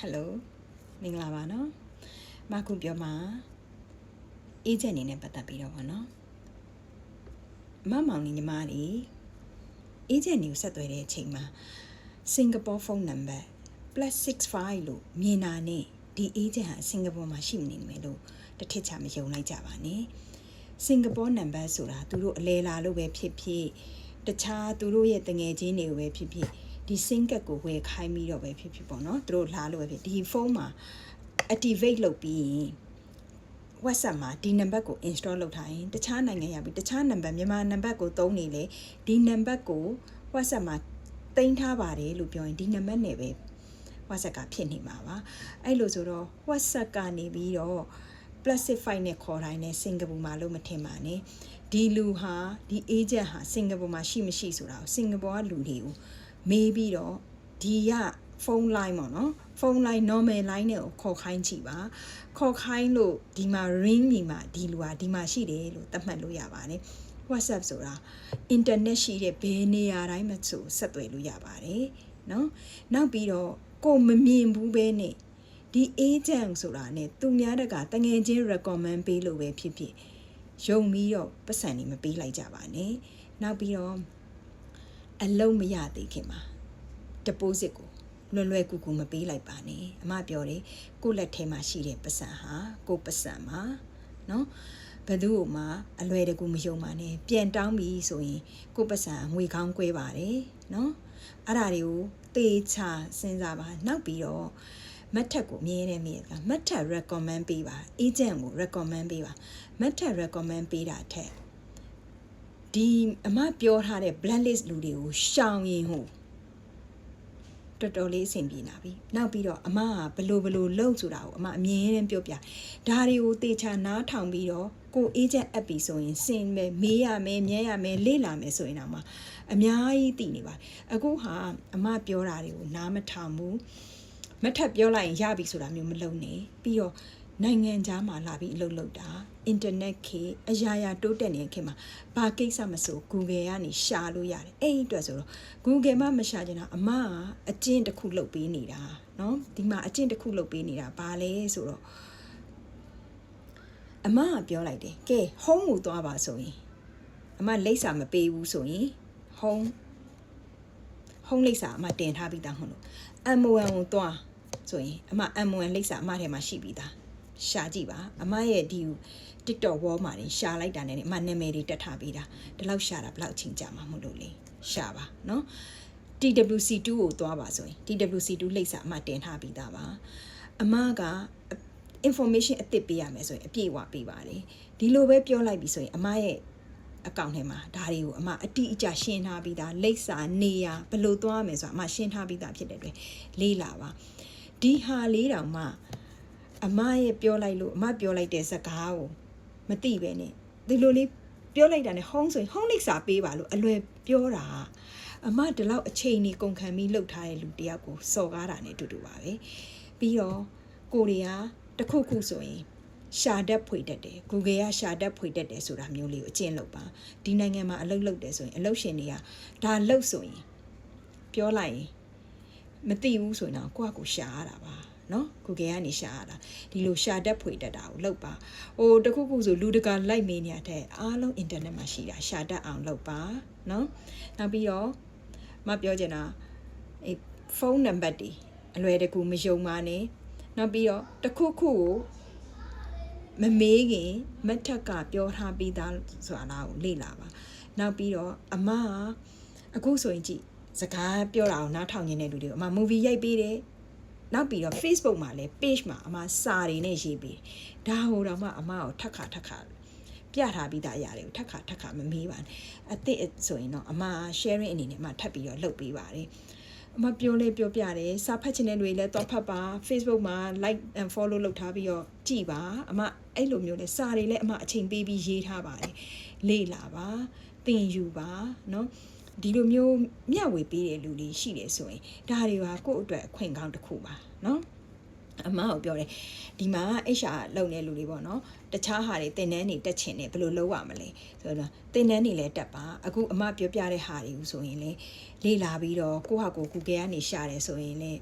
ဟယ်လိုမင်္ဂလာပါနော်မခုပြောမှာအေဂျင့်အနေနဲ့ပတ်သက်ပြီးတော့ဗောနော်မမောင်နေညီမလေးအေဂျင့်တွေကိုဆက်သွယ်တဲ့အချိန်မှာစင်ကာပူဖုန်းနံပါတ် +65 လို့မြင်တာနဲ့ဒီအေဂျင့်ဟာစင်ကာပူမှာရှိနေမယ်လို့တစ်ထစ်ချမယုံလိုက်ကြပါနဲ့စင်ကာပူနံပါတ်ဆိုတာသူတို့အလဲလာလို့ပဲဖြစ်ဖြစ်တခြားသူတို့ရဲ့တငယ်ချင်းတွေကိုပဲဖြစ်ဖြစ် ဒီ sync ကတ်ကိုဝယ်ခိုင်းပြီးတော့ပဲဖြစ်ဖြစ်ပေါ့နော်သူတို့လာလို့ပဲဖြစ်ဒီဖုန်းမှာ activate လုပ်ပြီးရင် WhatsApp မှာဒီနံပါတ်ကို install လုပ်ထားရင်တခြားနိုင်ငံရောက်ပြီးတခြားနံပါတ်မြန်မာနံပါတ်ကိုသုံးနေလေဒီနံပါတ်ကို WhatsApp မှာတင်ထားပါတယ်လို့ပြောရင်ဒီနံပါတ်နဲ့ပဲ WhatsApp ကဖြစ်နေမှာပါအဲ့လိုဆိုတော့ WhatsApp ကနေပြီးတော့ Plastify နဲ့ခေါ်တိုင်းနဲ့စင်ကာပူမှာလို့မထင်ပါနဲ့ဒီလူဟာဒီ agent ဟာစင်ကာပူမှာရှိမရှိဆိုတာကိုစင်ကာပူကလူတွေကို မေးပြီးတော့ဒီကဖုန်းလိုင်းပေါ့နော်ဖုန်းလိုင်း normal line နဲ့ကိုခေါ်ခိုင်းကြည့်ပါခေါ်ခိုင်းလို့ဒီမှာ ring မိမှာဒီလူဟာဒီမှာရှိတယ်လို့သတ်မှတ်လို့ရပါတယ် WhatsApp ဆိုတာ internet ရှိတဲ့ဘယ်နေရာတိုင်းမှာဆိုဆက်သွယ်လို့ရပါတယ်เนาะနောက်ပြီးတော့ကိုမမြင်ဘူးပဲနဲ့ဒီ agent ဆိုတာ ਨੇ သူများတကတငယ်ချင်း recommend ပေးလို့ပဲဖြစ်ဖြစ်ယုံပြီးတော့ပတ်စံနေမပေးလိုက်ကြပါနဲ့နောက်ပြီးတော့ အလုံးမရသေးခင်မှာ deposit ကိုလွယ်လွယ်ကူကူမပေးလိုက်ပါနဲ့အမပြောတယ်ကိုလက်ထဲမှာရှိတဲ့ပတ်စံဟာကိုပတ်စံမှာနော်ဘယ်သူ့မှအလွယ်တကူမယုံပါနဲ့ပြန်တောင်းပြီဆိုရင်ကိုပတ်စံငွေကောင်းကွဲပါတယ်နော်အဲ့ဒါတွေကိုသေချာစဉ်းစားပါနောက်ပြီးတော့မတ်ထက်ကိုအမြဲတမ်းမြင်တာမတ်ထက် recommend ပေးပါ agent ကို recommend ပေးပါမတ်ထက် recommend ပေးတာထက် ဒီအမပြောထားတဲ့ blacklist လူတွေကိုရှောင်ရင်ဟုတ်တော်တော်လေးအဆင်ပြေလာပြီနောက်ပြီးတော့အမကဘလို့ဘလို့လုပ်ဆိုတာကိုအမအမြဲတမ်းပြောပြဒါတွေကိုတေချာနားထောင်ပြီးတော့ကို agent app ပြီဆိုရင်စင်ပဲမေးရမယ်မြဲရမယ်လေ့လာမယ်ဆိုရင်တော့မှအများကြီးသိနေပါအခုဟာအမပြောတာတွေကိုနားမထောင်ဘူးမထပ်ပြောလိုက်ရင်ရပြီဆိုတာမျိုးမလုပ်နဲ့ပြီးတော့ နိုင်ငံခြားမှာလာပြီးအလုပ်လုပ်တာအင်တာနက်ခေအရာရာတိုးတက်နေတဲ့ခေတ်မှာဘာကိစ္စမဆို Google ကနေရှာလို့ရတယ်အဲ့ဒီအတွက်ဆိုတော့ Google မှမရှာချင်တာအမကအကျင့်တစ်ခုလုပ်ပေးနေတာเนาะဒီမှာအကျင့်တစ်ခုလုပ်ပေးနေတာဘာလဲဆိုတော့အမကပြောလိုက်တယ်ကဲ home ကိုသွားပါဆိုရင်အမလိပ်စာမပေးဘူးဆိုရင် home home လိပ်စာအမတင်ထားပြီးသားမဟုတ်လို့ M1 ကိုသွားဆိုရင်အမ M1 လိပ်စာအမထဲမှာရှိပြီးသား ရှာကြည့်ပါအမရဲ့ဒီ TikTok wall မှာနေရှာလိုက်တာနဲ့အမနာမည်တွေတက်ထားပေးတာဒီလောက်ရှာတာဘလောက်ချင်းကြမှာမလို့လေရှာပါနော် TWC2 ကိုသွားပါဆိုရင် TWC2 လိပ်စာအမတင်ထားပြီးသားပါအမက information အသစ်ပေးရမယ်ဆိုရင်အပြည့်အဝပေးပါတယ်ဒီလိုပဲပြောလိုက်ပြီးဆိုရင်အမရဲ့အကောင့်ထဲမှာဒါတွေကိုအမအတိအကျရှင်းထားပြီးသားလိပ်စာနေရာဘယ်လိုသွားမယ်ဆိုတာအမရှင်းထားပြီးသားဖြစ်တဲ့အတွက်လေးလာပါဒီဟာလေးတောင်မှ အမရဲ့ပြောလိုက်လို့အမပြောလိုက်တဲ့စကားကိုမသိပဲနဲ့ဒီလိုလေးပြောလိုက်တာနဲ့ဟုံးဆိုရင်ဟုံးလိပ်စာပေးပါလို့အလွယ်ပြောတာအမဒီလောက်အချိန်ကြီးကုန်ခံပြီးလှုပ်ထားတဲ့လူတယောက်ကိုစော်ကားတာနဲ့တူတူပါပဲပြီးတော့ကိုရီးယားတခုခုဆိုရင်ရှာတတ်ဖွေတတ်တယ် Google ကရှာတတ်ဖွေတတ်တယ်ဆိုတာမျိုးလေးကိုအကျင့်လုပ်ပါဒီနိုင်ငံမှာအလုပ်လုပ်တယ်ဆိုရင်အလုပ်ရှင်တွေကဒါလုပ်ဆိုရင်ပြောလိုက်ရင်မသိဘူးဆိုရင်တော့ကိုယ့်အကူရှာရတာပါနော် Google ကနေရှာရတာဒီလိုရှာတတ်ဖွေတတ်တာကိုလုပ်ပါဟိုတခုခုဆိုလူတကာလိုက်မေးနေရတဲ့အားလုံး internet မှာရှိတာရှာတတ်အောင်လုပ်ပါနော်နောက်ပြီးတော့မပြောချင်တာအဲဖုန်းနံပါတ်တွေအလွယ်တကူမယုံပါနဲ့နောက်ပြီးတော့တခုခုကိုမမေးခင်မက်ထက်ကပြောထားပြီးသားဆိုတာလားကိုလေ့လာပါနောက်ပြီးတော့အမကအခုဆိုရင်ကြည့်စကားပြောတာကိုနားထောင်နေတဲ့လူတွေကိုအမ movie ရိုက်ပေးတယ် နောက်ပြီးတော့ Facebook မှာလည်း page မှာအမစာတွေနဲ့ရေးပေးတယ်ဒါဟိုတော့မှအမကိုထက်ခါထက်ခါပြထားပြီးသားအရာတွေကိုထက်ခါထက်ခါမမေးပါနဲ့အသစ်ဆိုရင်တော့အမ sharing အနေနဲ့အမထပ်ပြီးတော့လုပ်ပေးပါတယ်အမပြောလဲပြောပြတယ်စာဖတ်ချင်တဲ့လူတွေလည်းတော့ဖတ်ပါ Facebook မှာ like and follow လုပ်ထားပြီးတော့ကြည်ပါအမအဲ့လိုမျိုးလဲစာတွေလည်းအမအချိန်ပေးပြီးရေးထားပါတယ်လေ့လာပါသင်ယူပါเนาะ ဒီလိုမျိုးမျှဝေပေးတဲ့လူတွေရှိတယ်ဆိုရင်ဒါတွေကကိုယ့်အတွက်အခွင့်ကောင်းတစ်ခုပါနော်အမကိုပြောတယ်ဒီမှာ HR လုံနေလူတွေပေါ့နော်တခြားဟာတွေတင်တန်းတွေတက်ချင်တယ်ဘယ်လိုလုပ်ရမလဲဆိုတော့တင်တန်းတွေလည်းတက်ပါအခုအမပြောပြတဲ့ဟာတွေဦးဆိုရင်လေလေလာပြီးတော့ကိုဟာကို Google ကနေရှာတယ်ဆိုရင်လေ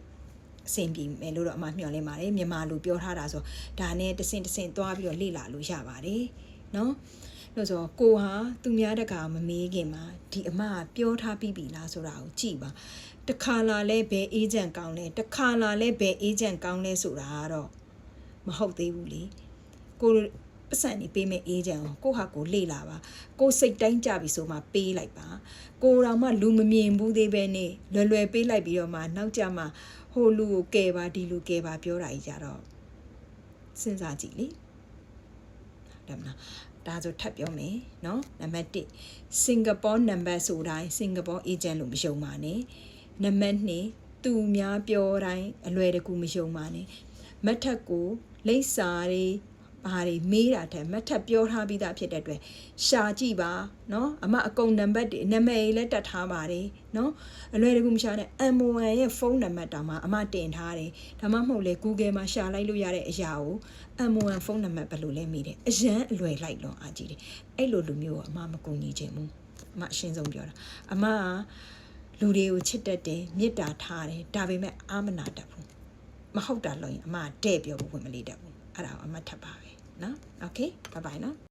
အဆင်ပြေမယ်လို့တော့အမမျှော်လင့်ပါတယ်မြန်မာလူပြောထားတာဆိုဒါနဲ့တဆင့်တဆင့်သွားပြီးတော့လေ့လာလို့ရပါတယ်နော် လို့ဆိုကိုဟာသူများတကာမမေးခင်မှာဒီအမကပြောထားပြီးပြီလားဆိုတာကိုကြည့်ပါတခါလာလဲဘယ်အေဂျင့်ကောင်းလဲတခါလာလဲဘယ်အေဂျင့်ကောင်းလဲဆိုတာကတော့မဟုတ်သေးဘူးလေကိုပတ်စံနေပေးမဲ့အေဂျင့်ကိုကိုဟာကိုလေ့လာပါကိုစိတ်တိုင်းကြပြီဆိုမှပေးလိုက်ပါကိုတော်မှလူမမြင်ဘူးသေးပဲနေလွယ်လွယ်ပေးလိုက်ပြီးတော့မှနောက်ကြမှာဟိုလူကိုကယ်ပါဒီလူကယ်ပါပြောတာကြီးကြတော့စဉ်းစားကြည့်လေတယ်မလား ဒါဆိုထပ်ပြောမယ်နော်နံပါတ်1စင်ကာပူနံပါတ်ဆိုတိုင်းစင်ကာပူအေဂျင့်လို့မယုံပါနဲ့နံပါတ်2သူများပြောတိုင်းအလွယ်တကူမယုံပါနဲ့မတ်ထက်ကိုလိပ်စာတွေ ဘာတွေမေးတာတဲ့မတ်ထက်ပြောထားပြီးသားဖြစ်တဲ့အတွက်ရှာကြည့်ပါเนาะအမအကုန်နံပါတ်တွေနာမည်လည်းတက်ထားပါတယ်เนาะအလွယ်တကူမရှာနဲ့ M1 ရဲ့ဖုန်းနံပါတ်တောင်မှအမတင်ထားတယ်ဒါမှမဟုတ်လေ Google မှာရှာလိုက်လို့ရတဲ့အရာကို M1 ဖုန်းနံပါတ်ဘယ်လိုလဲမေးတယ်အရန်အလွယ်လိုက်လွန်အားကြီးတယ်အဲ့လိုလူမျိုးကိုအမမကူညီချင်ဘူးအမအရှင်းဆုံးပြောတာအမကလူတွေကိုချစ်တတ်တယ်မေတ္တာထားတယ်ဒါပေမဲ့အာမနာတတ်ဘူးမဟုတ်တာလို့ရင်အမတဲ့ပြောဖို့ဝင်မလေးတတ်ဘူး အဲ့ဒါကိုအမထပ်ပါပဲเนาะโอเคဘိုင်ဘိုင်เนาะ